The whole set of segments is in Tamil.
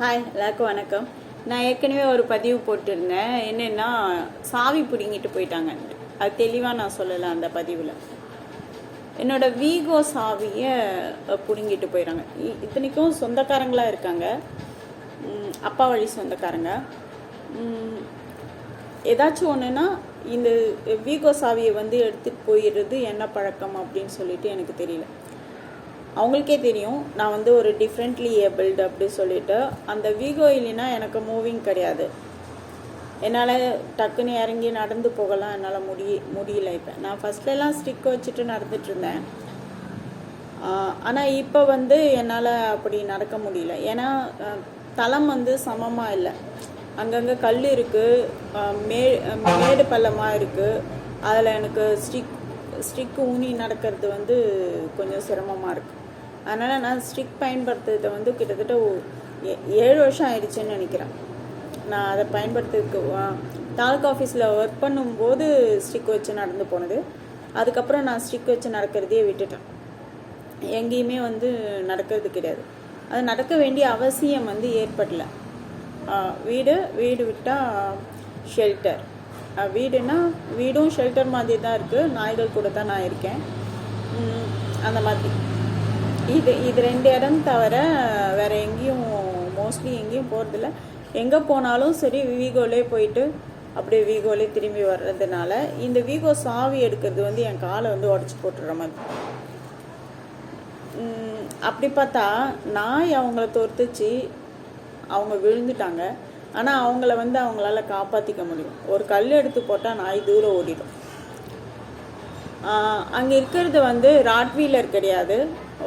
ஹாய் எல்லாருக்கும் வணக்கம். நான் ஏற்கனவே ஒரு பதிவு போட்டிருந்தேன். என்னென்னா சாவி பிடுங்கிட்டு போயிட்டாங்க அது தெளிவாக நான் சொல்லலை அந்த பதிவில். என்னோட வீகோ சாவியை பிடுங்கிட்டு போயிடுறாங்க இ- இத்தனைக்கும் சொந்தக்காரங்களாக இருக்காங்க. அப்பா வழி சொந்தக்காரங்க. ஏதாச்சும் ஒன்றுனா இந்த வீகோ சாவியை வந்து எடுத்துகிட்டு போயிடுறது என்ன பழக்கம் அப்படின்னு சொல்லிட்டு எனக்கு தெரியல. அவங்களுக்கே தெரியும். நான் வந்து ஒரு டிஃப்ரெண்ட்லி ஏபிள்டு அப்படி சொல்லிட்டு அந்த வீகோ இல்லைன்னா எனக்கு மூவிங் கிடையாது. என்னால் டக்குன்னு இறங்கி நடந்து போகலாம் என்னால் முடிய முடியல இப்போ. நான் ஃபஸ்ட்லலாம் ஸ்டிக் வச்சுட்டு நடந்துட்டு இருந்தேன். ஆனால் இப்போ வந்து என்னால் அப்படி நடக்க முடியல. ஏன்னா தளம் வந்து சமமாக இல்லை. அங்கங்கே கல் இருக்குது மே மேடு பள்ளமாக இருக்குது அதில் எனக்கு ஸ்டிக் ஸ்டிக் ஊனி நடக்கிறது வந்து கொஞ்சம் சிரமமாக இருக்குது அதனால் நான் ஸ்டிக் பயன்படுத்துறதை வந்து கிட்டத்தட்ட ஏ- ஏழு வருஷம் ஆயிடுச்சுன்னு நினைக்கிறேன். நான் அதை பயன்படுத்துறதுக்கு தாலுக்கா ஆஃபீஸில் ஒர்க் பண்ணும்போது ஸ்டிக் வச்சு நடந்து போனது. அதுக்கப்புறம் நான் ஸ்டிக் வச்சு நடக்கிறதையே விட்டுட்டேன். எங்கேயுமே வந்து நடக்கிறது கிடையாது. அது நடக்க வேண்டிய அவசியம் வந்து ஏற்படல. வீடு வீடு விட்டால் ஷெல்டர் வீடுனா வீடும் ஷெல்டர் மாதிரி தான் இருக்குது நாய்கள் கூட தான் நான் இருக்கேன். அந்த மாதிரி. இது இது ரெண்டு இடம் தவிர வேற எங்கேயும் மோஸ்ட்லி எங்கேயும் போகிறதில்ல எங்கே போனாலும் சரி வீகோலே போயிட்டு அப்படியே வீகோலே திரும்பி வர்றதுனால இந்த வீகோ சாவி எடுக்கிறது வந்து என் காலை வந்து உடச்சி போட்டுற மாதிரி. அப்படி பார்த்தா நாய் அவங்கள துரத்துச்சு. அவங்க விழுந்துட்டாங்க. ஆனால் அவங்கள வந்து அவங்களால காப்பாற்றிக்க முடியும். ஒரு கல் எடுத்து போட்டால் நாய் தூரம் ஓடிடும். அங்கே இருக்கிறது வந்து ராட்வீலர் கிடையாது.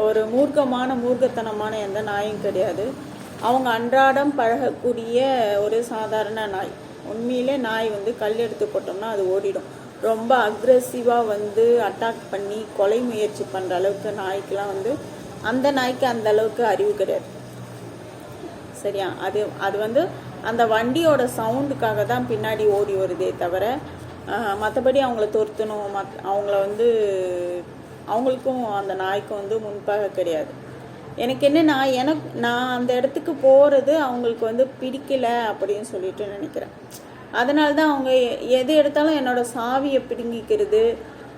ஒரு மூர்க்கமான மூர்க்கத்தனமான எந்த நாயும் கிடையாது. அவங்க அன்றாடம் பழகக்கூடிய ஒரு சாதாரண நாய். உண்மையிலே நாய் வந்து கல் எடுத்து போட்டோம்னா அது ஓடிடும். ரொம்ப அக்ரெசிவாக வந்து அட்டாக் பண்ணி கொலை முயற்சி பண்ணுற அளவுக்கு நாய்க்கெலாம் வந்து அந்த நாய்க்கு அந்த அளவுக்கு அறிவு கிடையாது. சரியா? அது அது வந்து அந்த வண்டியோட சவுண்டுக்காக தான் பின்னாடி ஓடி வருதே தவிர மற்றபடி அவங்கள துரத்தணும் மத் அவங்கள வந்து அவங்களுக்கும் அந்த நாய்க்கும் வந்து முன்பாக கிடையாது. எனக்கு என்னன்னா எனக்கு நான் அந்த இடத்துக்கு போகிறது அவங்களுக்கு வந்து பிடிக்கல அப்படின்னு சொல்லிட்டு நினைக்கிறேன். அதனால தான் அவங்க எ- எது எடுத்தாலும் என்னோடய சாவியை பிடுங்கிக்கிறது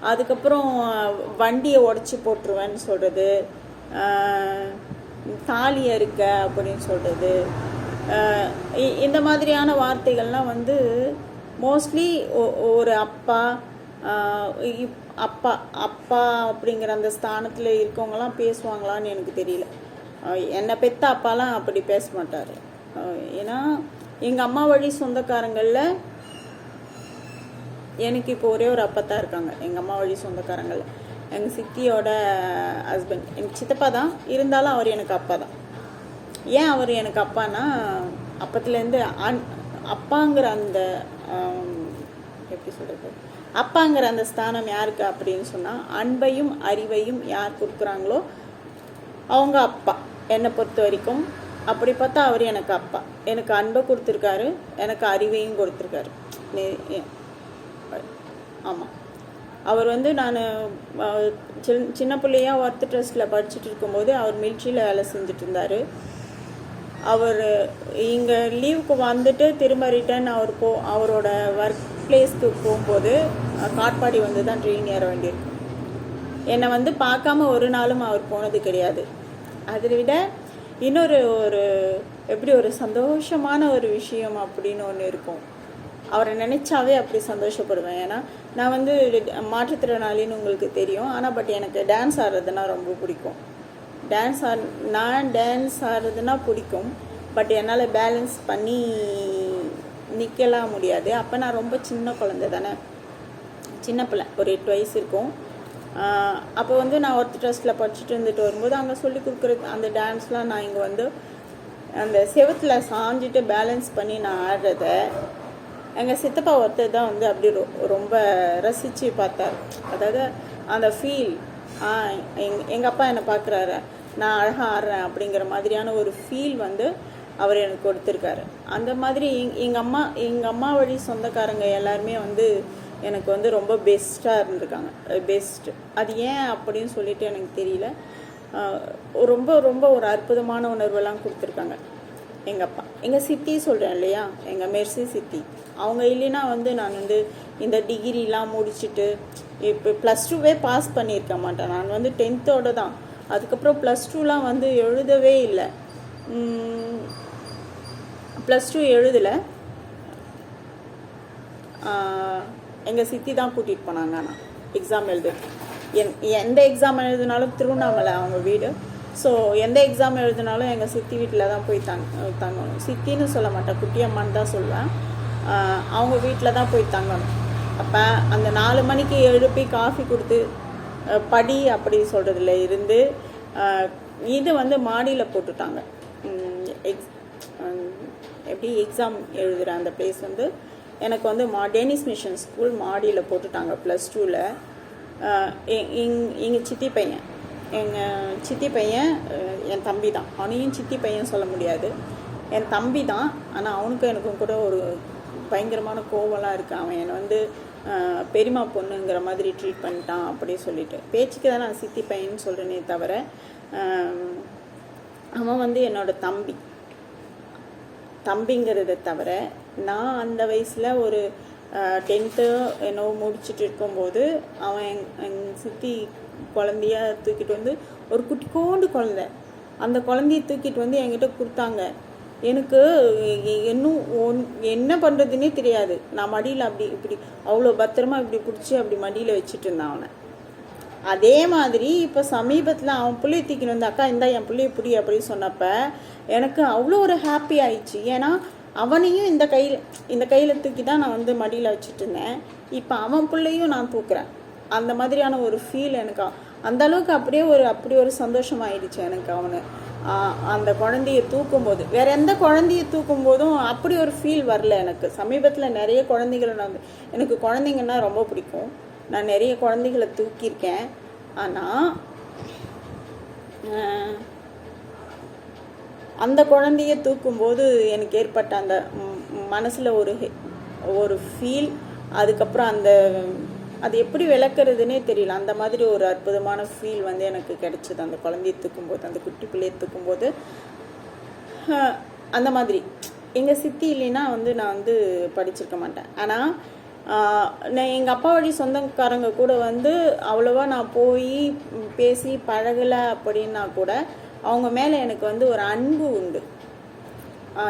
அதுக்கப்புறம் வண்டியை உடச்சி போட்டுருவேன்னு சொல்கிறது தாலி அறுக்க அப்படின்னு சொல்கிறது இந்த மாதிரியான வார்த்தைகள்லாம் வந்து மோஸ்ட்லி ஒரு அப்பா இப்- அப்பா அப்பா அப்படிங்கிற அந்த ஸ்தானத்தில் இருக்கவங்களாம் பேசுவாங்களான்னு எனக்கு தெரியல. என்னை பெத்த அப்பாலாம் அப்படி பேச மாட்டார். ஏன்னா எங்கள் அம்மா வழி சொந்தக்காரங்களில் எனக்கு இப்போ ஒரே ஒரு அப்பா தான் இருக்காங்க. எங்கள் அம்மா வழி சொந்தக்காரங்களில். எங்கள் சித்தியோட ஹஸ்பண்ட் எனக்கு சித்தப்பா தான். இருந்தாலும் அவர் எனக்கு அப்பா தான். ஏன் அவர் எனக்கு அப்பானா அப்பத்துலேருந்து அன் அப்பாங்கிற அந்த எப்படி சொல்கிறது அப்பாங்கிற அந்த ஸ்தானம் யாருக்கு அப்படின்னு சொன்னால் அன்பையும் அறிவையும் யார் கொடுக்குறாங்களோ அவங்க அப்பா. என்னை பொறுத்த வரைக்கும் அப்படி பார்த்தா அவர் எனக்கு அப்பா. எனக்கு அன்பை கொடுத்துருக்காரு எனக்கு அறிவையும் கொடுத்துருக்காரு. ஆமாம் அவர் வந்து நான் சின்ன பிள்ளையா ஒர்த்து ட்ரஸ்ட்டில் படிச்சுட்டு இருக்கும்போது அவர் மில்ட்ரியில் வேலை செஞ்சுட்டு இருந்தார் அவர் இங்கே லீவுக்கு வந்துட்டு திரும்ப ரிட்டர்ன் அவர் போ அவரோட ஒர்க் பிளேஸ்க்கு போகும்போது காட்பாடி வந்து தான் ட்ரெயின் ஏற வேண்டியிருக்கு. என்னை வந்து பார்க்காம ஒரு நாளும் அவர் போனது கிடையாது. அதை விட இன்னொரு ஒரு எப்படி ஒரு சந்தோஷமான ஒரு விஷயம் அப்படின்னு ஒன்று இருக்கும். அவரை நினைச்சாவே அப்படி சந்தோஷப்படுவேன். ஏன்னா நான் வந்து மாற்றுத்திறனாளின்னு உங்களுக்கு தெரியும். ஆனால் பட் எனக்கு டான்ஸ் ஆடுறதுனா ரொம்ப பிடிக்கும். டான்ஸ் ஆட் நான் டான்ஸ் ஆடுறதுனா பிடிக்கும். பட் என்னால் பேலன்ஸ் பண்ணி நிற்கலாம் முடியாது. அப்போ நான் ரொம்ப சின்ன குழந்தை தானே. சின்ன பிள்ளை. ஒரு எட்டு வயசு இருக்கும். அப்போ வந்து நான் ஒருத்தர் ட்ரஸ்ட்டில் படிச்சுட்டு இருந்துட்டு வரும்போது அங்கே சொல்லி கொடுக்குறது அந்த டான்ஸ்லாம் நான் இங்கே வந்து அந்த செவுத்தில் சாஞ்சிட்டு பேலன்ஸ் பண்ணி நான் ஆடுறத எங்கள் சித்தப்பா ஒருத்தர் தான் வந்து அப்படி ரொ ரொம்ப ரசித்து பார்த்தார். அதாவது அந்த ஃபீல் எங் எங்கள் அப்பா என்னை பார்க்குறாரு. நான் அழகாக ஆடுறேன் அப்படிங்கிற மாதிரியான ஒரு ஃபீல் வந்து அவர் எனக்கு கொடுத்துருக்காரு. அந்த மாதிரி எங் எங்கள் அம்மா எங்கள் அம்மா வழி சொந்தக்காரங்க எல்லாருமே வந்து எனக்கு வந்து ரொம்ப பெஸ்ட்டாக இருந்திருக்காங்க. பெஸ்ட். அது ஏன் அப்படின்னு சொல்லிட்டு எனக்கு தெரியல. ரொம்ப ரொம்ப ஒரு அற்புதமான உணர்வெல்லாம் கொடுத்துருக்காங்க எங்கள் அப்பா. எங்கள் சித்தி சொல்கிறேன் இல்லையா? எங்கள் மெர்சி சித்தி. அவங்க இல்லைன்னா வந்து நான் வந்து இந்த டிகிரிலாம் முடிச்சுட்டு இப்போ ப்ளஸ் டூவே பாஸ் பண்ணியிருக்க மாட்டேன். நான் வந்து டென்த்தோடு தான். அதுக்கப்புறம் ப்ளஸ் டூலாம் வந்து எழுதவே இல்லை. ப்ளஸ் டூ எழுதலை. எங்கள் சித்தி தான் கூட்டிகிட்டு போனாங்க ஆனால் எக்ஸாம் எழுது. என் எந்த எக்ஸாம் எழுதினாலும் திருவண்ணாமலை அவங்க வீடு. ஸோ எந்த எக்ஸாம் எழுதினாலும் எங்கள் சித்தி வீட்டில் தான் போய் தங்க தங்கணும். சித்தின்னு சொல்ல மாட்டேன் குட்டியம்மான்னு தான் சொல்லுவேன் அவங்க வீட்டில் தான் போய் தங்கணும். அப்போ அந்த நாலு மணிக்கு எழுப்பி காஃபி கொடுத்து படி அப்படி சொல்கிறதுல இருந்து இது வந்து மாடியில் போட்டுட்டாங்க. எக்ஸ் எப்படி எக்ஸாம் எழுதுகிற அந்த பிளேஸ் வந்து எனக்கு வந்து மா டேனிஸ் மிஷன் ஸ்கூல் மாடியில் போட்டுட்டாங்க ப்ளஸ் டூவில் எங்கள் சித்தி பையன். எங்கள் சித்தி பையன் என் தம்பி தான். அவனையும் சித்தி பையன் சொல்ல முடியாது. என் தம்பி தான் ஆனால் அவனுக்கும் எனக்கும் கூட ஒரு பயங்கரமான கோவலாக இருக்குது அவன் என்னை வந்து பெரியமா பொண்ணுங்கிற மாதிரி ட்ரீட் பண்ணிட்டான் அப்படி சொல்லிட்டு. பேச்சுக்கு தான் நான் சித்தி பையன்னு சொல்கிறேனே தவிர அவன் வந்து என்னோடய தம்பி. தம்பிங்கிறத தவிர நான் அந்த வயசில் ஒரு டென்த்து என்னவோ முடிச்சுட்டு இருக்கும்போது அவன் எங் எங் சுற்றி குழந்தைய தூக்கிட்டு வந்து ஒரு குட்டிக்கோண்டு குழந்த. அந்த குழந்தைய தூக்கிட்டு வந்து என்கிட்ட கொடுத்தாங்க. எனக்கு இன்னும் ஒன் என்ன பண்ணுறதுன்னே தெரியாது. நான் மடியில் அப்படி இப்படி அவ்வளோ பத்திரமா இப்படி பிடிச்சி அப்படி மடியில் வச்சுட்டு இருந்தேன் அவனை. அதே மாதிரி இப்போ சமீபத்தில் அவன் புள்ளைய தூக்கின்னு வந்து அக்கா இந்தா என் புள்ளைய புடி அப்படின்னு சொன்னப்ப எனக்கு அவ்வளோ ஒரு ஹாப்பி ஆயிடுச்சு. ஏன்னா அவனையும் இந்த கையில் இந்த கையில் தூக்கி தான் நான் வந்து மடியில் வச்சுட்டு இருந்தேன். இப்போ அவன் பிள்ளையும் நான் தூக்குறேன். அந்த மாதிரியான ஒரு ஃபீல் எனக்கு. அந்த அளவுக்கு அப்படியே ஒரு அப்படி ஒரு சந்தோஷம் ஆயிடுச்சு எனக்கு அவனு. அந்த குழந்தைய தூக்கும்போது. வேற எந்த குழந்தைய தூக்கும் போதும் அப்படி ஒரு ஃபீல் வரல எனக்கு. சமீபத்தில் நிறைய குழந்தைகளை நான் எனக்கு குழந்தைங்கன்னா ரொம்ப பிடிக்கும். நான் நிறைய குழந்தைகளை தூக்கியிருக்கேன். ஆனால் அந்த குழந்தைய தூக்கும்போது எனக்கு ஏற்பட்ட அந்த மனசில் ஒரு ஒரு ஃபீல் அதுக்கப்புறம் அந்த அது எப்படி விளக்குறதுனே தெரியல. அந்த மாதிரி ஒரு அற்புதமான ஃபீல் வந்து எனக்கு கிடைச்சது. அந்த குழந்தைய தூக்கும்போது அந்த குட்டி பிள்ளையை தூக்கும்போது. அந்த மாதிரி. எங்கள் சித்தி இல்லைன்னா வந்து நான் வந்து படிச்சிருக்க மாட்டேன். ஆனால் நான் எங்கள் அப்பா வழி சொந்தக்காரங்க கூட வந்து அவ்வளோவா நான் போய் பேசி பழகலை அப்படின்னா கூட அவங்க மேலே எனக்கு வந்து ஒரு அன்பு உண்டு.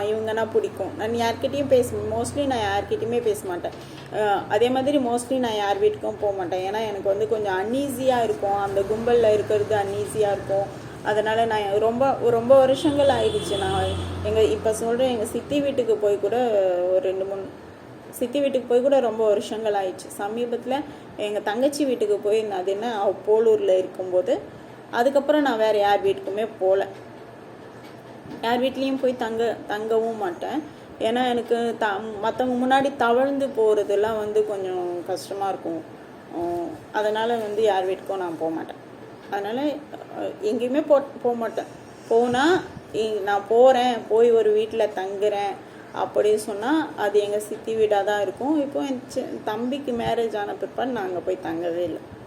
இவங்கன்னா பிடிக்கும். நான் யார்கிட்டையும் பேச மோஸ்ட்லி நான் யார்கிட்டையுமே பேச மாட்டேன். அதே மாதிரி மோஸ்ட்லி நான் யார் வீட்டுக்கும் போக மாட்டேன். ஏன்னா எனக்கு வந்து கொஞ்சம் அன்ஈஸியாக இருக்கும். அந்த கும்பலில் இருக்கிறது அன்ஈஸியாக இருக்கும். அதனால் நான் ரொம்ப ரொம்ப வருஷங்கள் ஆயிடுச்சு. நான் எங்கள் இப்போ சொல்கிறேன் எங்கள் சித்தி வீட்டுக்கு போய் கூட ஒரு ரெண்டு மூணு சித்தி வீட்டுக்கு போய் கூட ரொம்ப வருஷங்கள் ஆயிடுச்சு. சமீபத்தில் எங்கள் தங்கச்சி வீட்டுக்கு போய் அது என்ன அவள் போலூரில் இருக்கும்போது அதுக்கப்புறம் நான் வேறு யார் வீட்டுக்குமே போகல யார் வீட்லேயும் போய் தங்க தங்கவும் மாட்டேன். ஏன்னா எனக்கு த மற்றவங்க முன்னாடி தவழ்ந்து போகிறதெல்லாம் வந்து கொஞ்சம் கஷ்டமாக இருக்கும். அதனால் வந்து யார் வீட்டுக்கும் நான் போக மாட்டேன். அதனால் எங்கேயுமே போ போக மாட்டேன். போனால் நான் போகிறேன் போய் ஒரு வீட்டில் தங்குறேன். அப்படின்னு சொன்னால் அது எங்கள் சித்தி வீடாக தான் இருக்கும். இப்போ என் சி தம்பிக்கு மேரேஜ் ஆன பிற்பாடு நான் அங்கே போய் தங்கவே இல்லை.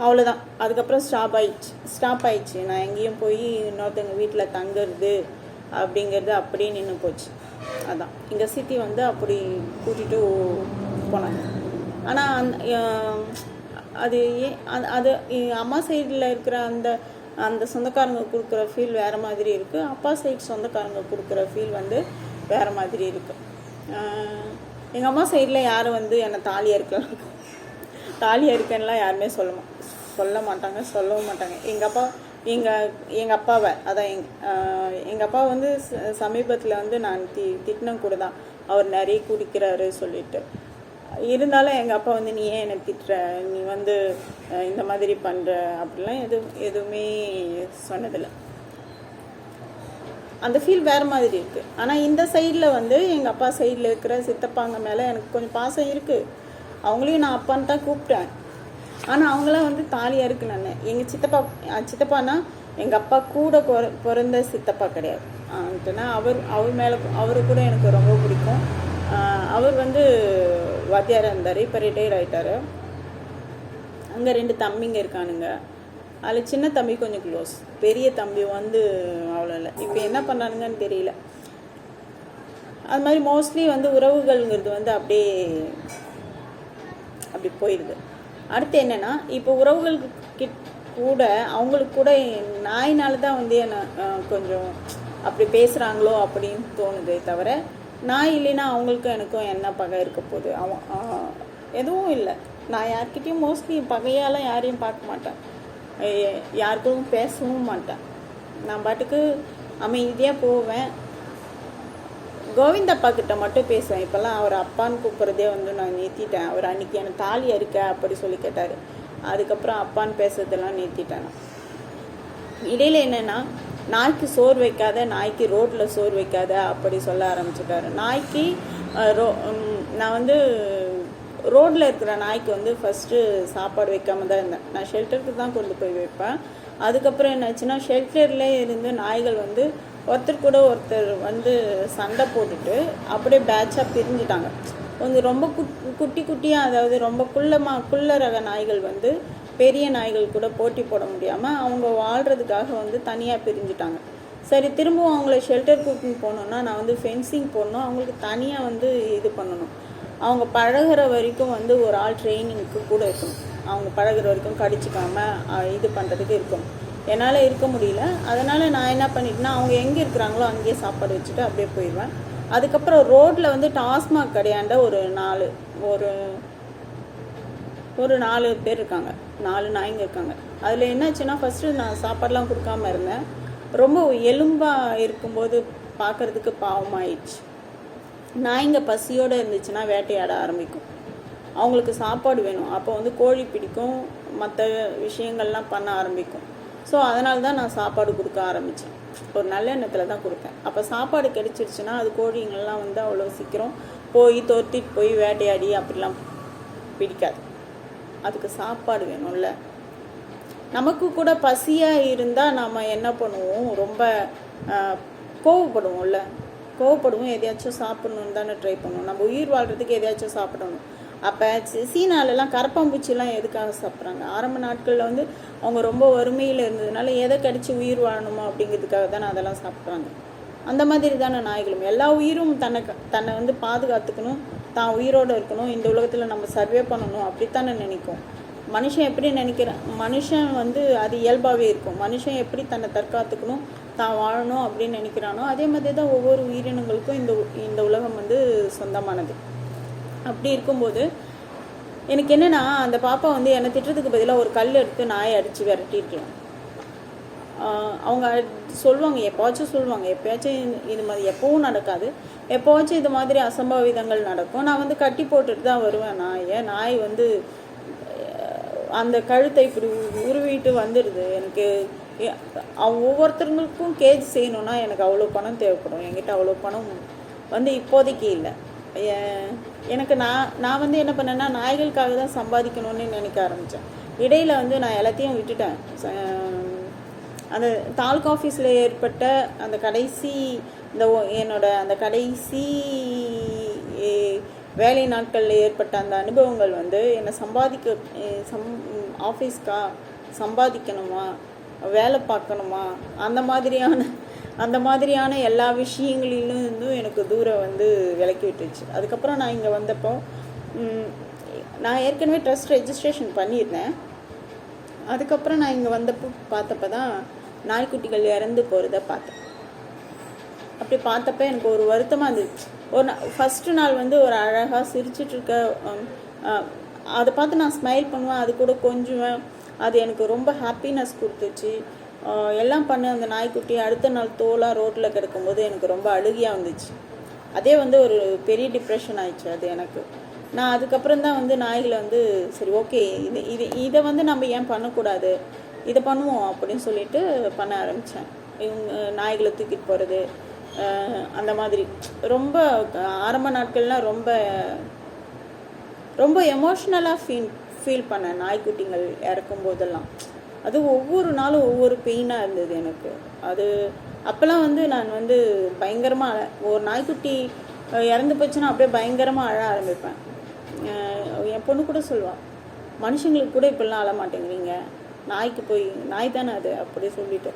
அவ்வளோதான் அதுக்கப்புறம் ஸ்டாப் ஆயிடுச்சு. ஸ்டாப் ஆயிடுச்சு. நான் எங்கேயும் போய் இன்னொருத்தவங்க வீட்டில் தங்குறது அப்படிங்கிறது அப்படியே நின்று போச்சு. அதான். எங்கள் சித்தி வந்து அப்படி கூட்டிகிட்டு போனாங்க. ஆனால் அந் அது ஏ அது- அது எ- அம்மா சைடில் இருக்கிற அந்த அந்த சொந்தக்காரங்க கொடுக்குற ஃபீல் வேறு மாதிரி இருக்குது அப்பா சைடு சொந்தக்காரங்க கொடுக்குற ஃபீல் வந்து வேறு மாதிரி இருக்குது எங்கள் அம்மா சைடில் யாரும் வந்து என்னை தாலியாக இருக்கலாம் தாலியாக இருக்கேன்லாம் யாருமே சொல்ல சொல்ல மாட்டாங்க சொல்லவும் மாட்டாங்க. எங்கள் அப்பா எங்கள் எங்கள் அப்பாவை அதான் எங் எங்கள் அப்பா வந்து சமீபத்தில் வந்து நான் தி திட்டினம் கூட தான் அவர் நிறைய குடிக்கிறாரு சொல்லிட்டு. இருந்தாலும் எங்கள் அப்பா வந்து நீ ஏன் என்னை திட்டுற? நீ வந்து இந்த மாதிரி பண்ணுற அப்படிலாம் எதுவும் எதுவுமே சொன்னதில்லை. அந்த ஃபீல் வேறு மாதிரி இருக்குது ஆனால் இந்த சைடில் வந்து எங்கள் அப்பா சைடில் இருக்கிற சித்தப்பாங்க மேலே எனக்கு கொஞ்சம் பாசம் இருக்குது அவங்களையும் நான் அப்பான்னு தான் கூப்பிட்டேன். ஆனால் அவங்களாம் வந்து தாலியாக இருக்கு நான் எங்கள் சித்தப்பா சித்தப்பானா எங்கள் அப்பா கூட பொற- பிறந்த சித்தப்பா கிடையாது. ஆனா அவர் அவர் மேலே அவரு கூட எனக்கு ரொம்ப பிடிக்கும். அவர் வந்து வாத்தியாராக இருந்தார் இப்போ ரிட்டையர் ஆயிட்டாரு. அங்கே ரெண்டு தம்பிங்க இருக்கானுங்க. அதில் சின்ன தம்பி கொஞ்சம் க்ளோஸ் பெரிய தம்பி வந்து அவ்வளோ இல்லை இப்போ என்ன பண்ணானுங்கன்னு தெரியல. அது மாதிரி மோஸ்ட்லி வந்து உறவுகள்ங்கிறது வந்து அப்படியே அப்படி போயிடுது அடுத்து என்னன்னா இப்போ உறவுகள் கிட் கூட அவங்களுக்கு கூட நாயினால தான் வந்து என்ன கொஞ்சம் அப்படி பேசுகிறாங்களோ அப்படின்னு தோணுதே தவிர நான் இல்லைன்னா அவங்களுக்கும் எனக்கும் என்ன பகை இருக்க போகுது? அவன் எதுவும் இல்லை. நான் யார்கிட்டயும் மோஸ்ட்லி பகையால் யாரையும் பார்க்க மாட்டேன். யாருக்கும் பேசவும் மாட்டேன். நான் பாட்டுக்கு அமைதியாக போவேன். கோவிந்தப்பா கிட்ட மட்டும் பேசுவேன். இப்போல்லாம் அவர் அப்பான்னு கூப்பிட்றதே வந்து நான் நிறுத்திட்டேன். அவர் அன்னைக்கு எனக்கு தாலி இருக்க அப்படி சொல்லி கேட்டார். அதுக்கப்புறம் அப்பான்னு பேசுறதெல்லாம் நிறுத்திட்டேன் நான். இடையில என்னன்னா நாய்க்கு சோறு வைக்காத நாய்க்கு ரோட்டில் சோறு வைக்காத அப்படி சொல்ல ஆரம்பிச்சிட்டாரு. நாய்க்கு ரோ நான் வந்து ரோட்டில் இருக்கிற நாய்க்கு வந்து ஃபஸ்ட்டு சாப்பாடு வைக்காம தான் இருந்தேன். நான் ஷெல்டருக்கு தான் கொண்டு போய் வைப்பேன். அதுக்கப்புறம் என்னாச்சுன்னா ஷெல்டர்லேயே இருந்து நாய்கள் வந்து ஒருத்தர் கூட ஒருத்தர் வந்து சண்டை போட்டுட்டு அப்படியே பேட்சாக பிரிஞ்சுட்டாங்க. கொஞ்சம் ரொம்ப குட் குட்டி குட்டியாக அதாவது ரொம்ப குள்ளமாக குள்ள ரக நாய்கள் வந்து பெரிய நாய்கள் கூட போட்டி போட முடியாமல் அவங்க வாழ்கிறதுக்காக வந்து தனியாக பிரிஞ்சுட்டாங்க. சரி திரும்பவும் அவங்கள ஷெல்டர் கூட்டின்னு போகணுன்னா நான் வந்து ஃபென்சிங் போடணும். அவங்களுக்கு தனியாக வந்து இது பண்ணணும். அவங்க பழகுற வரைக்கும் வந்து ஒரு ஆள் ட்ரைனிங்க்கு கூட இருக்கணும். அவங்க பழகுற வரைக்கும் கடிச்சிக்காமல் இது பண்ணுறதுக்கு இருக்கும் என்னால் இருக்க முடியல. அதனால் நான் என்ன பண்ணிட்டேன்னா அவங்க எங்கே இருக்கிறாங்களோ அங்கேயே சாப்பாடு வச்சுட்டு அப்படியே போயிடுவேன். அதுக்கப்புறம் ரோட்டில் வந்து டாஸ்மாக் கடையாண்ட ஒரு நாலு ஒரு ஒரு நாலு பேர் இருக்காங்க. நாலு நாய்ங்க இருக்காங்க. அதில் என்னாச்சுன்னா ஃபஸ்ட்டு நான் சாப்பாடெலாம் கொடுக்காம இருந்தேன். ரொம்ப எலும்பாக இருக்கும்போது பார்க்குறதுக்கு பாவமாயிடுச்சு. நாய்ங்க பசியோடு இருந்துச்சுன்னா வேட்டையாட ஆரம்பிக்கும். அவங்களுக்கு சாப்பாடு வேணும். அப்போ வந்து கோழி பிடிக்கும். மற்ற விஷயங்கள்லாம் பண்ண ஆரம்பிக்கும். ஸோ அதனால தான் நான் சாப்பாடு கொடுக்க ஆரம்பித்தேன் ஒரு நல்ல எண்ணத்தில் தான் கொடுப்பேன் அப்போ சாப்பாடு கிடச்சிருச்சுன்னா அது கோழிங்கள்லாம் வந்து அவ்வளோ சீக்கிரம் போய் தொத்திட்டு போய் வேட்டையாடி அப்படிலாம் பிடிக்காது. அதுக்கு சாப்பாடு வேணும்ல. நமக்கு கூட பசியாக இருந்தால் நம்ம என்ன பண்ணுவோம்? ரொம்ப கோவப்படுவோம்ல. கோவப்படுவோம் எதையாச்சும் சாப்பிடணுன்னு தானே ட்ரை பண்ணுவோம். நம்ம உயிர் வாழ்கிறதுக்கு எதையாச்சும் சாப்பிடணும். அப்போ சீனாலெல்லாம் கரப்பாம்பூச்சிலாம் எதுக்காக சாப்பிட்றாங்க? ஆரம்ப நாட்களில் வந்து அவங்க ரொம்ப வறுமையில் இருந்ததுனால எதை கடிச்சு உயிர் வாழணுமோ அப்படிங்கிறதுக்காக தானே அதெல்லாம் சாப்பிட்றாங்க. அந்த மாதிரி தானே நாய்களும். எல்லா உயிரும் தன்னை க- தன்னை வந்து பாதுகாத்துக்கணும். தான் உயிரோடு இருக்கணும் இந்த உலகத்தில் நம்ம சர்வே பண்ணணும் அப்படித்தானே நினைக்கும். மனுஷன் எப்படி நினைக்கிறான்? மனுஷன் வந்து அது இயல்பாகவே இருக்கும். மனுஷன் எப்படி தன்னை தற்காத்துக்கணும் தான் வாழணும் அப்படின்னு நினைக்கிறானோ அதே மாதிரி தான் ஒவ்வொரு உயிரினங்களுக்கும் இந்த உ- இந்த உலகம் வந்து சொந்தமானது. அப்படி இருக்கும்போது எனக்கு என்னென்னா அந்த பாப்பா வந்து என்னை திட்டுறதுக்கு பதிலாக ஒரு கல் எடுத்து நாயை அடித்து விரட்டிட்டுருவேன் அவங்க சொல்லுவாங்க எப்போவாச்சும் சொல்லுவாங்க எப்போயாச்சும் இது- மாதிரி எப்பவும் நடக்காது. எப்போவாச்சும் இது மாதிரி அசம்பாவிதங்கள் நடக்கும். நான் வந்து கட்டி போட்டுட்டு தான் வருவேன். நாயை நாய் வந்து அந்த கழுத்தை இப்படி உருவிட்டு வந்துடுது. எனக்கு ஒவ்வொருத்தருங்களுக்கும் கேஜ் செய்யணும்னா எனக்கு அவ்வளோ பணம் தேவைப்படும். என்கிட்ட அவ்வளோ பணம் வந்து இப்போதைக்கு இல்லை. எனக்கு நான் நான் வந்து என்ன பண்ணேன்னா நாய்களுக்காக தான் சம்பாதிக்கணும்னு நினைக்க ஆரம்பித்தேன் இடையில் வந்து நான் எல்லாத்தையும் விட்டுட்டேன். ச- அந்த தாலுக்கா ஆஃபீஸில் ஏற்பட்ட அந்த கடைசி இந்த ஒ- என்னோட அந்த கடைசி வேலை நாட்களில் ஏற்பட்ட அந்த அனுபவங்கள் வந்து என்னை சம்பாதிக்க சம் ஆஃபீஸ்க்கா சம்பாதிக்கணுமா? வேலை பார்க்கணுமா? அந்த மாதிரியான அந்த மாதிரியான எல்லா விஷயங்களிலும் இருந்தும் எனக்கு தூரம் வந்து விலக்கி விட்டுச்சு. அதுக்கப்புறம் நான் இங்கே வந்தப்போ நான் ஏற்கனவே ட்ரஸ்ட் ரெஜிஸ்ட்ரேஷன் பண்ணியிருந்தேன். அதுக்கப்புறம் நான் இங்கே வந்தப்போ பார்த்தப்ப தான் நாய்க்குட்டிகள் இறந்து போகிறத பார்த்தேன். அப்படி பார்த்தப்ப எனக்கு ஒரு வருத்தமாக இருந்துச்சு ஒரு நாள் ஃபஸ்ட்டு நாள் வந்து ஒரு அழகாக சிரிச்சிட்ருக்க அதை பார்த்து நான் ஸ்மைல் பண்ணுவேன் அது கூட கொஞ்சுவேன். அது எனக்கு ரொம்ப ஹாப்பினஸ் கொடுத்துச்சு. எல்லாம் பண்ண அந்த நாய்க்குட்டி அடுத்த நாள் தோலாக ரோட்டில் கிடக்கும்போது எனக்கு ரொம்ப அழுகியாக வந்துச்சு. அதே வந்து ஒரு பெரிய டிப்ரெஷன் ஆயிடுச்சு அது எனக்கு. நான் அதுக்கப்புறம் தான் வந்து நாய்களை வந்து சரி ஓகே இது இது இதை வந்து நம்ம ஏன் பண்ணக்கூடாது? இதை பண்ணுவோம் அப்படின்னு சொல்லிட்டு பண்ண ஆரம்பித்தேன் இவங்க நாய்களை தூக்கிட்டு போகிறது அந்த மாதிரி. ரொம்ப ஆரம்ப நாட்கள்லாம் ரொம்ப ரொம்ப எமோஷ்னலாக ஃபீல் ஃபீல் பண்ணேன் நாய்க்குட்டிங்கள் இறக்கும் போதெல்லாம். அது ஒவ்வொரு நாளும் ஒவ்வொரு பெயினாக இருந்தது எனக்கு. அது அப்போல்லாம் வந்து நான் வந்து பயங்கரமாக ஒரு நாய்க்குட்டி இறந்து போச்சுன்னா அப்படியே பயங்கரமாக அழ ஆரம்பிப்பேன். என் பொண்ணு கூட சொல்லுவாள் மனுஷங்களுக்கு கூட இப்படிலாம் அழ மாட்டேங்கிறீங்க. நாய்க்கு போய் நாய் தானே அது? அப்படி சொல்லிட்டு.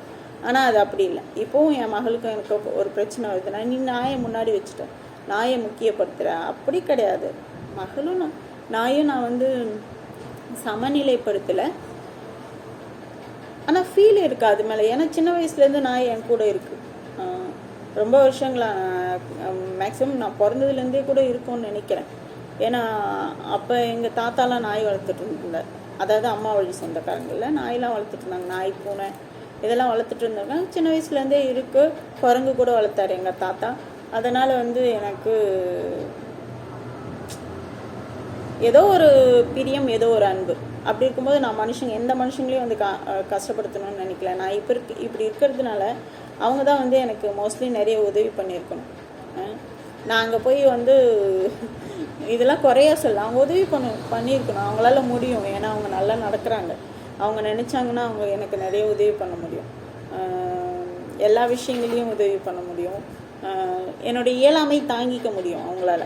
ஆனால் அது அப்படி இல்லை. இப்போவும் என் மகளுக்கும் எனக்கு ஒரு பிரச்சனை வருதுன்னா நீ நாயை முன்னாடி வச்சுட்ட. நாயை முக்கியப்படுத்துகிற அப்படி கிடையாது. மகளும் நான் நாயும் நான் வந்து சமநிலைப்படுத்தலை. ஆனால் ஃபீல் இருக்கு அது மேலே. ஏன்னா சின்ன வயசுலேருந்து நாய் என் கூட இருக்கு. ரொம்ப வருஷங்களா மேக்ஸிமம் நான் பிறந்ததுலேருந்தே கூட இருக்கும்னு நினைக்கிறேன். ஏன்னா அப்போ எங்கள் தாத்தாலாம் நாய் வளர்த்துட்டு இருந்தார் அதாவது அம்மா வழி சொந்தக்காரங்களில் நாயெலாம் வளர்த்துட்டு இருந்தாங்க. நாய் பூனை இதெல்லாம் வளர்த்துட்டு இருந்தாங்க சின்ன வயசுலேருந்தே இருக்கு. குரங்கு கூட வளர்த்தாரு எங்கள் தாத்தா. அதனால் வந்து எனக்கு ஏதோ ஒரு பிரியம் ஏதோ ஒரு அன்பு. அப்படி இருக்கும்போது நான் மனுஷங்க எந்த மனுஷங்களையும் வந்து கா கஷ்டப்படுத்தணும்னு நினைக்கல. நான் இப்போ இருக்கு இப்படி இருக்கிறதுனால அவங்க தான் வந்து எனக்கு மோஸ்ட்லி நிறைய உதவி பண்ணியிருக்கணும். நாங்கள் நான் அங்கே போய் வந்து இதெல்லாம் குறைய சொல்ல அவங்க உதவி பண்ண பண்ணியிருக்கணும். அவங்களால முடியும். ஏன்னா அவங்க நல்லா நடக்கிறாங்க. அவங்க நினச்சாங்கன்னா அவங்க எனக்கு நிறைய உதவி பண்ண முடியும். எல்லா விஷயங்களையும் உதவி பண்ண முடியும். அஹ் என்னோட இயலாமை தாங்கிக்க முடியும் அவங்களால.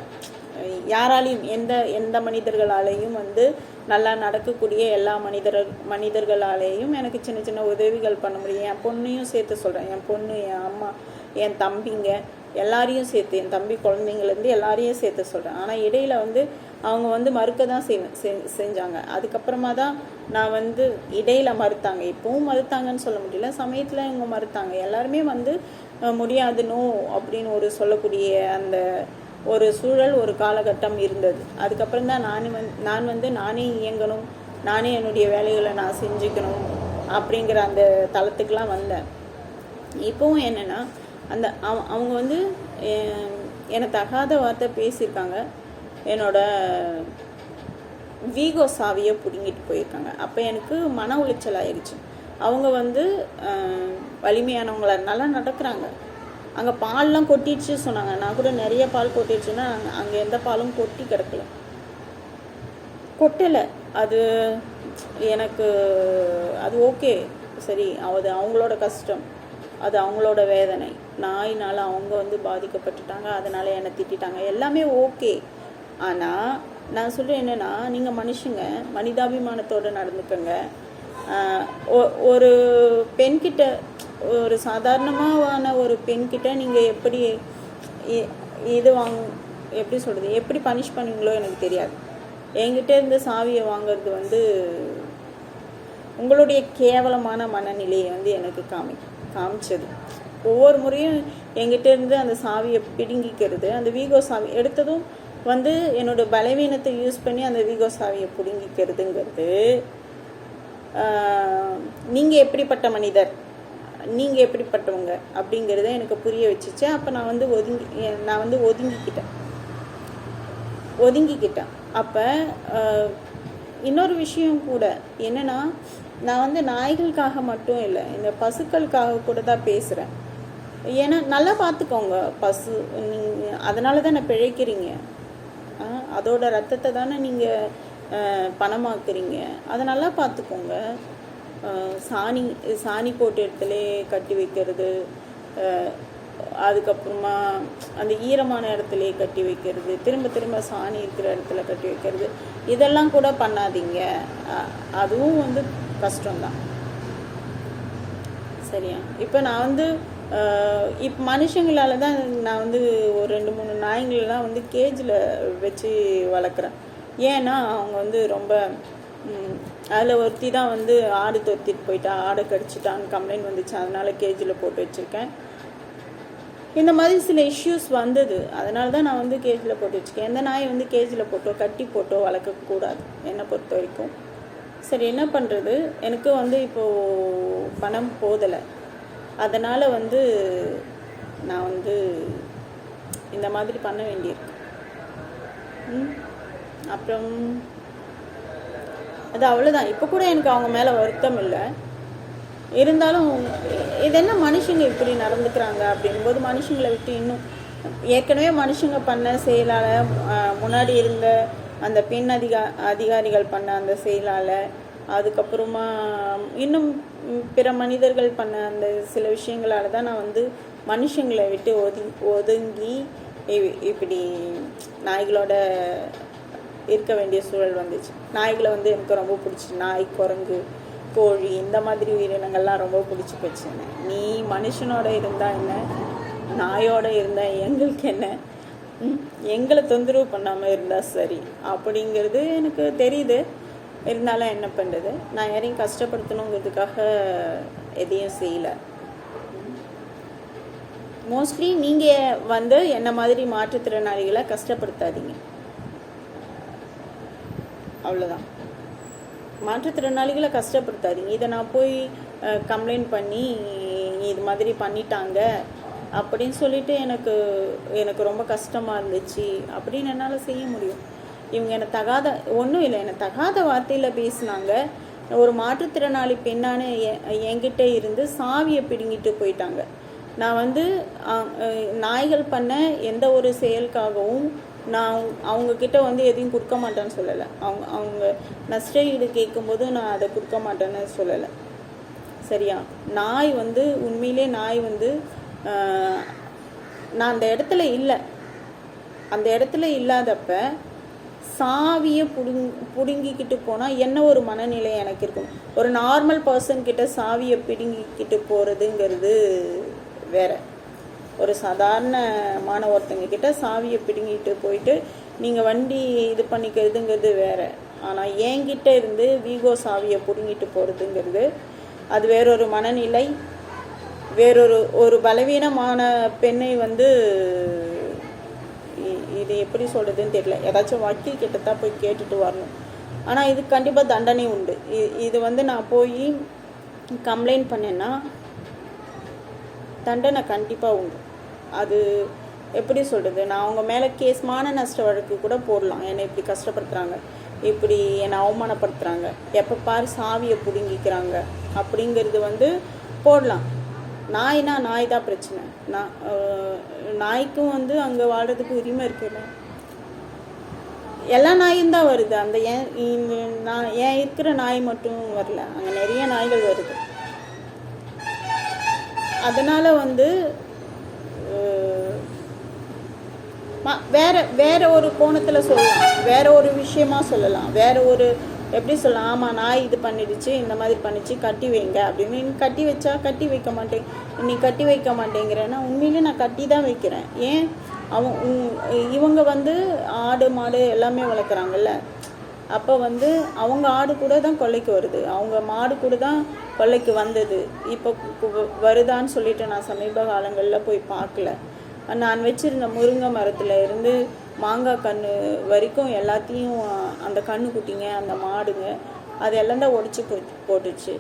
யாராலையும் எந்த எந்த மனிதர்களாலேயும் வந்து நல்லா நடக்கக்கூடிய எல்லா மனிதர் மனிதர்களாலேயும் எனக்கு சின்ன சின்ன உதவிகள் பண்ண முடியும். என் பொண்ணையும் சேர்த்து சொல்கிறேன் என் பொண்ணு என் அம்மா என் தம்பிங்க எல்லாரையும் சேர்த்து என் தம்பி குழந்தைங்கலேருந்து எல்லாரையும் சேர்த்து சொல்கிறேன் ஆனால் இடையில வந்து அவங்க வந்து மறுக்க தான் செய்- செஞ்சாங்க. அதுக்கப்புறமா தான் நான் வந்து இடையில மறுத்தாங்க. இப்போவும் மறுத்தாங்கன்னு சொல்ல முடியல. சமயத்தில் இவங்க மறுத்தாங்க. எல்லாருமே வந்து முடியாது நோ அப்படின்னு ஒரு சொல்லக்கூடிய அந்த ஒரு சூழல் ஒரு காலகட்டம் இருந்தது. அதுக்கப்புறம் தான் நானே வந்து நான் வந்து நானே இயங்கணும் நானே என்னுடைய வேலைகளை நான் செஞ்சுக்கணும் அப்படிங்கிற அந்த தளத்துக்கெலாம் வந்தேன். இப்போவும் என்னென்னா அந்த அவ- அவங்க வந்து எ- என்னை தகாத வார்த்தை பேசியிருக்காங்க. என்னோட வீகோ சாவியை பிடுங்கிட்டு போயிருக்காங்க. அப்போ எனக்கு மன உளைச்சல் ஆயிடுச்சு அவங்க வந்து அஹ், வலிமையானவங்களா நல்லா நடக்கிறாங்க. அங்கே பால்லாம் கொட்டிடுச்சு சொன்னாங்க. நான் கூட நிறைய பால் கொட்டிடுச்சுன்னா அங்கே எந்த பாலும் கொட்டி கிடக்கல. கொட்டலை. அது எனக்கு அது ஓகே. சரி அது அவங்களோட கஷ்டம். அது அவங்களோட வேதனை. நாயினால் அவங்க வந்து பாதிக்கப்பட்டுட்டாங்க. அதனால் என்னை திட்டாங்க எல்லாமே ஓகே. ஆனால் நான் சொல்கிறேன் என்னென்னா நீங்கள் மனுஷங்க மனிதாபிமானத்தோடு நடந்துக்கங்க. ஒ- ஒரு பெண்கிட்ட ஒரு சாதாரணமான ஒரு பெண்கிட்ட நீங்கள் எப்படி இது வாங்க எப்படி சொல்கிறது எப்படி பனிஷ் பண்ணுவீங்களோ எனக்கு தெரியாது. என்கிட்ட இருந்து சாவியை வாங்குறது வந்து உங்களுடைய கேவலமான மனநிலையை வந்து எனக்கு காமி காமிச்சது. ஒவ்வொரு முறையும் எங்கிட்டேருந்து அந்த சாவியை பிடுங்கிக்கிறது. அந்த வீகோ சாவி எடுத்ததும் வந்து என்னோட பலவீனத்தை யூஸ் பண்ணி அந்த வீகோ சாவியை பிடுங்கிக்கிறதுங்கிறது. நீங்கள் எப்படிப்பட்ட மனிதர்? நீங்கள் எப்படிப்பட்டவங்க? அப்படிங்கிறத எனக்கு புரிய வச்சுச்சு. அப்போ நான் வந்து ஒதுங்கி நான் வந்து ஒதுங்கிக்கிட்டேன். ஒதுங்கிக்கிட்டேன். அப்போ இன்னொரு விஷயம் கூட என்னென்னா நான் வந்து நாய்களுக்காக மட்டும் இல்லை இந்த பசுக்களுக்காக கூட தான் பேசுகிறேன் ஏன்னா நல்லா பார்த்துக்கோங்க பசு. நீங்கள் அதனால தானே பிழைக்கிறீங்க. ஆ, அதோட ரத்தத்தை தானே நீங்கள் பணமாக்குறீங்க. அதை நல்லா பார்த்துக்கோங்க. சாணி சாணி போட்ட இடத்துல கட்டி வைக்கிறது அதுக்கப்புறமா அந்த ஈரமான இடத்துலையே கட்டி வைக்கிறது திரும்ப திரும்ப சாணி இருக்கிற இடத்துல கட்டி வைக்கிறது இதெல்லாம் கூட பண்ணாதீங்க. அதுவும் வந்து கஷ்டம்தான். சரியா? இப்போ நான் வந்து இப்போ மனுஷங்களால தான் நான் வந்து ஒரு ரெண்டு மூணு நாய்ங்களெலாம் வந்து கேஜில் வச்சு வளர்க்குறேன். ஏன்னா அவங்க வந்து ரொம்ப அதில் ஒருத்தி தான் வந்து ஆடு தொத்திட்டு போயிட்டா ஆடை கடிச்சிட்டான்னு கம்ப்ளைண்ட் வந்துச்சு. அதனால் கேஜில் போட்டு வச்சுருக்கேன். இந்த மாதிரி சில இஷ்யூஸ் வந்தது. அதனால தான் நான் வந்து கேஜில் போட்டு வச்சுருக்கேன். எந்த நாயை வந்து கேஜில் போட்டோ கட்டி போட்டோ வளர்க்கக்கூடாது என்னை பொறுத்த வரைக்கும். சரி என்ன பண்ணுறது எனக்கு வந்து இப்போது பணம் போதலை. அதனால் வந்து நான் வந்து இந்த மாதிரி பண்ண வேண்டியிருக்கு. அப்புறம் அது அவ்வளோதான் இப்போ கூட எனக்கு அவங்க மேலே வருத்தம் இல்லை. இருந்தாலும் இது என்ன மனுஷங்க இப்படி நடந்துக்கிறாங்க அப்படிங்கும்போது மனுஷங்களை விட்டு இன்னும் ஏற்கனவே மனுஷங்க பண்ண செயலால் முன்னாடி இருந்த அந்த பெண் அதிகா அதிகாரிகள் பண்ண அந்த செயலால் அதுக்கப்புறமா இன்னும் பிற மனிதர்கள் பண்ண அந்த சில விஷயங்களால தான் நான் வந்து மனுஷங்களை விட்டு ஒதுங்கி ஒதுங்கி இ- இப்படி நாய்களோட இருக்க வேண்டிய சூழல் வந்துச்சு. நாய்களை வந்து எனக்கு ரொம்ப பிடிச்சி நாய் குரங்கு கோழி இந்த மாதிரி உயிரினங்கள்லாம் ரொம்ப பிடிச்சி போச்சு நீ மனுஷனோட இருந்தால் என்ன? நாயோட இருந்தால் எங்களுக்கு என்ன? எங்களை தொந்தரவு பண்ணாமல் இருந்தால் சரி. அப்படிங்கிறது எனக்கு தெரியுது. இருந்தாலும் என்ன பண்ணுறது நான் யாரையும் கஷ்டப்படுத்தணுங்கிறதுக்காக எதையும் செய்யலை. மோஸ்ட்லி நீங்கள் வந்து என்ன மாதிரி மாற்றுத்திறனாளிகளை கஷ்டப்படுத்தாதீங்க. அவ்வளோதான் மாற்றுத்திறனாளிகளை கஷ்டப்படுத்தாதீங்க. இதை நான் போய் கம்ப்ளைண்ட் பண்ணி இது மாதிரி பண்ணிட்டாங்க அப்படின்னு சொல்லிட்டு எனக்கு எனக்கு ரொம்ப கஷ்டமாக இருந்துச்சு. அப்படின்னு என்னால் செய்ய முடியும். இவங்க என்னை தகாத ஒன்றும் இல்லை என்னை தகாத வார்த்தையில் பேசினாங்க. ஒரு மாற்றுத்திறனாளி பெண்ணான எ- என்கிட்ட இருந்து சாவியை பிடுங்கிட்டு போயிட்டாங்க. நான் வந்து நாய்கள் பண்ண எந்த ஒரு செயலுக்காகவும் நான் அவங்கக்கிட்ட வந்து எதையும் கொடுக்க மாட்டேன்னு சொல்லலை. அவங்க அவங்க நஷ்ட ஈடு கேட்கும்போது நான் அதை கொடுக்க மாட்டேன்னு சொல்லலை. சரியா? நாய் வந்து உண்மையிலே நாய் வந்து நான் அந்த இடத்துல இல்லை. அந்த இடத்துல இல்லாதப்ப சாவியை புடுங் பிடுங்கிக்கிட்டு போனால் என்ன ஒரு மனநிலை எனக்கு இருக்கும்? ஒரு நார்மல் பர்சன் கிட்ட சாவியை பிடுங்கிக்கிட்டு போகிறதுங்கிறது வேற. ஒரு சாதாரணமான ஒருத்தங்க கிட்ட சாவியை பிடுங்கிட்டு போயிட்டு நீங்கள் வண்டி இது பண்ணிக்கிறதுங்கிறது வேற. ஆனால் என்கிட்ட இருந்து வீகோ சாவியை பிடுங்கிட்டு போகிறதுங்கிறது அது வேறொரு மனநிலை. வேறொரு ஒரு பலவீனமான பெண்ணை வந்து இது எப்படி சொல்கிறதுன்னு தெரியல. ஏதாச்சும் வக்கீல் கிட்ட தான் போய் கேட்டுட்டு வரணும். ஆனால் இது கண்டிப்பாக தண்டனை உண்டு. இது வந்து நான் போய் கம்ப்ளைண்ட் பண்ணேன்னா தண்டனை கண்டிப்பாக உண்டு. அது எப்படி சொல்கிறது நான் அவங்க மேலே கேஸ் மான நஷ்ட வழக்கு கூட போடலாம். என்னை இப்படி கஷ்டப்படுத்துகிறாங்க இப்படி என்னை அவமானப்படுத்துகிறாங்க எப்போ பாரு சாவியை பிடுங்கிக்கிறாங்க. அப்படிங்கிறது வந்து போடலாம். நாய்னா நாய் தான் பிரச்சனை. நான் நாய்க்கும் வந்து அங்கே வாழ்கிறதுக்கு உரிமை இருக்குல்ல. எல்லா நாயும் தான் வருது. அந்த ஏன் நான் ஏன் இருக்கிற நாய் மட்டும் வரல. அங்கே நிறைய நாய்கள் வருது. அதனால வந்து வேற வேற ஒரு கோணத்தில் சொல்லலாம். வேற ஒரு விஷயமா சொல்லலாம். வேற ஒரு எப்படி சொல்லலாம் ஆமாம் நாய் இது பண்ணிடுச்சு இந்த மாதிரி பண்ணிச்சு கட்டி வைங்க அப்படின்னு. நீ கட்டி வச்சா கட்டி வைக்க மாட்டேன் நீ கட்டி வைக்க மாட்டேங்கிறேன்னா உண்மையிலே நான் கட்டி தான் வைக்கிறேன். ஏன்? அவன் இவங்க வந்து ஆடு மாடு எல்லாமே வளர்க்குறாங்கல்ல. அப்போ வந்து அவங்க ஆடு கூட தான் கொல்லைக்கு வருது. அவங்க மாடு கூட தான் கொல்லைக்கு வந்தது. இப்போ வருதான்னு சொல்லிட்டு நான் சமீப காலங்களில் போய் பார்க்கல. நான் வச்சிருந்த முருங்கை மரத்தில் இருந்து மாங்காய் கன்று வரைக்கும் எல்லாத்தையும் அந்த கண்ணு குட்டிங்க அந்த மாடுங்க அது எல்லாம் தான் உடச்சி போட்டுச்சு.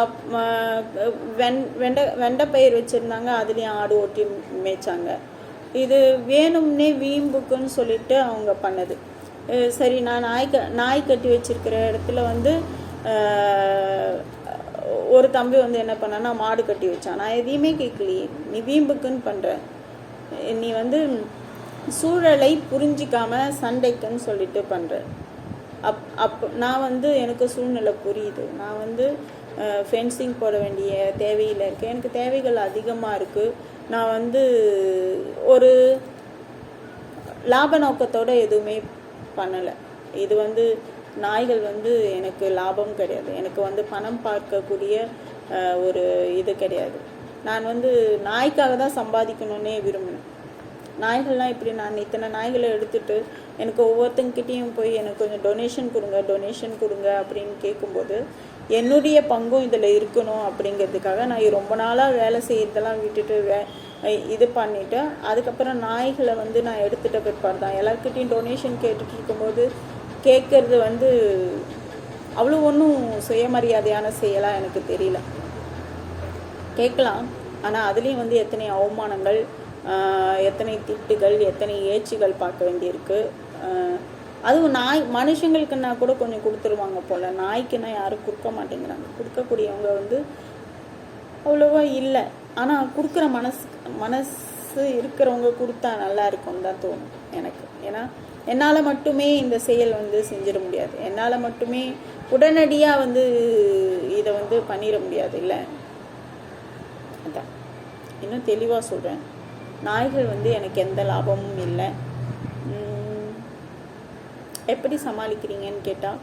அப் வெண் வெண்டை வெண்டைப்பயிர் வச்சுருந்தாங்க அதுலேயும் ஆடு ஓட்டி மேய்ச்சாங்க. இது வேணும்னே வீம்புக்குன்னு சொல்லிட்டு அவங்க பண்ணது. சரி நான் நாய் க நாய் கட்டி வச்சிருக்கிற இடத்துல வந்து ஒரு தம்பி வந்து என்ன பண்ணான்னா மாடு கட்டி வச்சான். நான் எதையுமே கேட்கலையே. நீ வீம்புக்குன்னு பண்ணுற நீ வந்து சூழலை புரிஞ்சிக்காம சண்டைக்குன்னு சொல்லிட்டு பண்ணுறேன் அப் அப் நான் வந்து எனக்கு சூழ்நிலை புரியுது. நான் வந்து ஃபென்சிங் போட வேண்டிய தேவையில் இருக்கேன். எனக்கு தேவைகள் அதிகமாக இருக்குது நான் வந்து ஒரு லாப நோக்கத்தோட எதுவுமே பண்ணலை. இது வந்து நாய்கள் வந்து எனக்கு லாபம் கிடையாது. எனக்கு வந்து பணம் பார்க்கக்கூடிய ஒரு இது கிடையாது. நான் வந்து நாய்க்காக தான் சம்பாதிக்கணுன்னே விரும்பினேன். நாய்கள்லாம் இப்படி நான் இத்தனை நாய்களை எடுத்துட்டு எனக்கு ஒவ்வொருத்தங்கிட்டேயும் போய் எனக்கு கொஞ்சம் டொனேஷன் கொடுங்க டொனேஷன் கொடுங்க அப்படின்னு கேட்கும்போது என்னுடைய பங்கும் இதில் இருக்கணும் அப்படிங்கிறதுக்காக நான் ரொம்ப நாளாக வேலை செய்யறதெல்லாம் விட்டுட்டு வே இது பண்ணிவிட்டு அதுக்கப்புறம் நாய்களை வந்து நான் எடுத்துகிட்ட பிற்பாடு தான். எல்லாருக்கிட்டையும் டொனேஷன் கேட்டுட்டு இருக்கும்போது கேட்கறது வந்து அவ்வளோ ஒன்றும் சுயமரியாதையான செயலாக எனக்கு தெரியல. கேட்கலாம். ஆனால் அதுலேயும் வந்து எத்தனை அவமானங்கள் எத்தனை திட்டுகள் எத்தனை ஏச்சுகள் பார்க்க வேண்டியிருக்கு. அதுவும் நாய் மனுஷங்களுக்குன்னா கூட கொஞ்சம் கொடுத்துருவாங்க போல். நாய்க்குன்னா யாரும் கொடுக்க மாட்டேங்கிறாங்க. கொடுக்கக்கூடியவங்க வந்து அவ்வளோவா இல்லை. ஆனால் கொடுக்குற மனசு மனசு இருக்கிறவங்க கொடுத்தா நல்லா இருக்கும்னு தான் தோணும் எனக்கு. ஏன்னா என்னால் மட்டுமே இந்த செயல் வந்து செஞ்சிட முடியாது. என்னால் மட்டுமே உடனடியாக வந்து இதை வந்து பண்ணிட முடியாது இல்லை. அதான். இன்னும் தெளிவாக சொல்கிறேன் நாய்கள் வந்து எனக்கு எந்த லாபமும் இல்லை. எப்படி சமாளிக்கிறீங்கன்னு கேட்டால்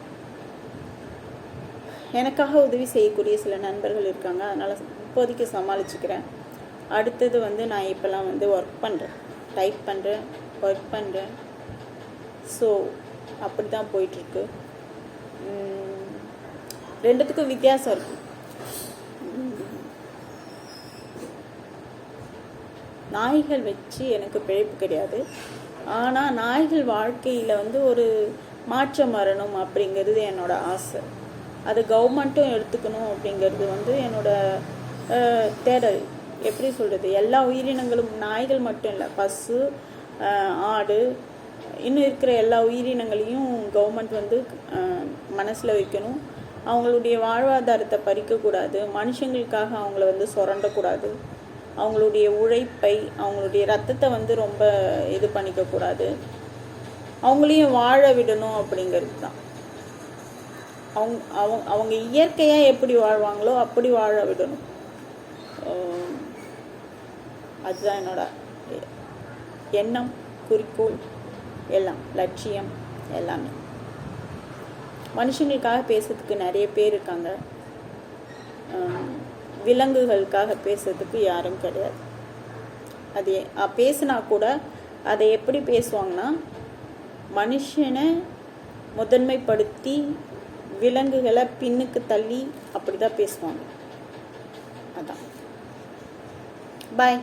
எனக்காக உதவி செய்யக்கூடிய சில நண்பர்கள் இருக்காங்க. அதனால் இப்போதைக்கு சமாளிச்சுக்கிறேன். அடுத்தது வந்து நான் இப்போல்லாம் வந்து ஒர்க் பண்ணுறேன் டைப் பண்ணுறேன் ஒர்க் பண்ணுறேன் ஸோ அப்படி தான் போயிட்டுருக்கு ரெண்டுத்துக்கும் வித்தியாசம் இருக்குது நாய்கள் வச்சு எனக்கு பிழைப்பு கிடையாது. ஆனால் நாய்கள் வாழ்க்கையில் வந்து ஒரு மாற்றம் வரணும் அப்படிங்கிறது என்னோட ஆசை. அது கவர்மெண்ட்டும் எடுத்துக்கணும் அப்படிங்கிறது வந்து என்னோட தேடல். எப்படி சொல்கிறது எல்லா உயிரினங்களும் நாய்கள் மட்டும் இல்லை பசு ஆடு இன்னும் இருக்கிற எல்லா உயிரினங்களையும் கவர்மெண்ட் வந்து மனசில் வைக்கணும். அவங்களுடைய வாழ்வாதாரத்தை பறிக்கக்கூடாது. மனுஷங்களுக்காக அவங்கள வந்து சுரண்டக்கூடாது. அவங்களுடைய உழைப்பை அவங்களுடைய ரத்தத்தை வந்து ரொம்ப இது பண்ணிக்கக்கூடாது. அவங்களையும் வாழ விடணும் அப்படிங்கிறது தான். அவங்க அவங்க அவங்க இயற்கையாக எப்படி வாழ்வாங்களோ அப்படி வாழ விடணும். அதுதான் என்னோட எண்ணம் குறிக்கோள் எல்லாம் லட்சியம் எல்லாமே. மனுஷங்களுக்காக பேசுறதுக்கு நிறைய பேர் இருக்காங்க. விலங்குகளுக்காக பேசுறதுக்கு யாரும் கிடையாது. அது பேசினா கூட அதை எப்படி பேசுவாங்கன்னா மனுஷனை முதன்மைப்படுத்தி விலங்குகளை பின்னுக்கு தள்ளி அப்படி தான் பேசுவாங்க. அதான். பாய்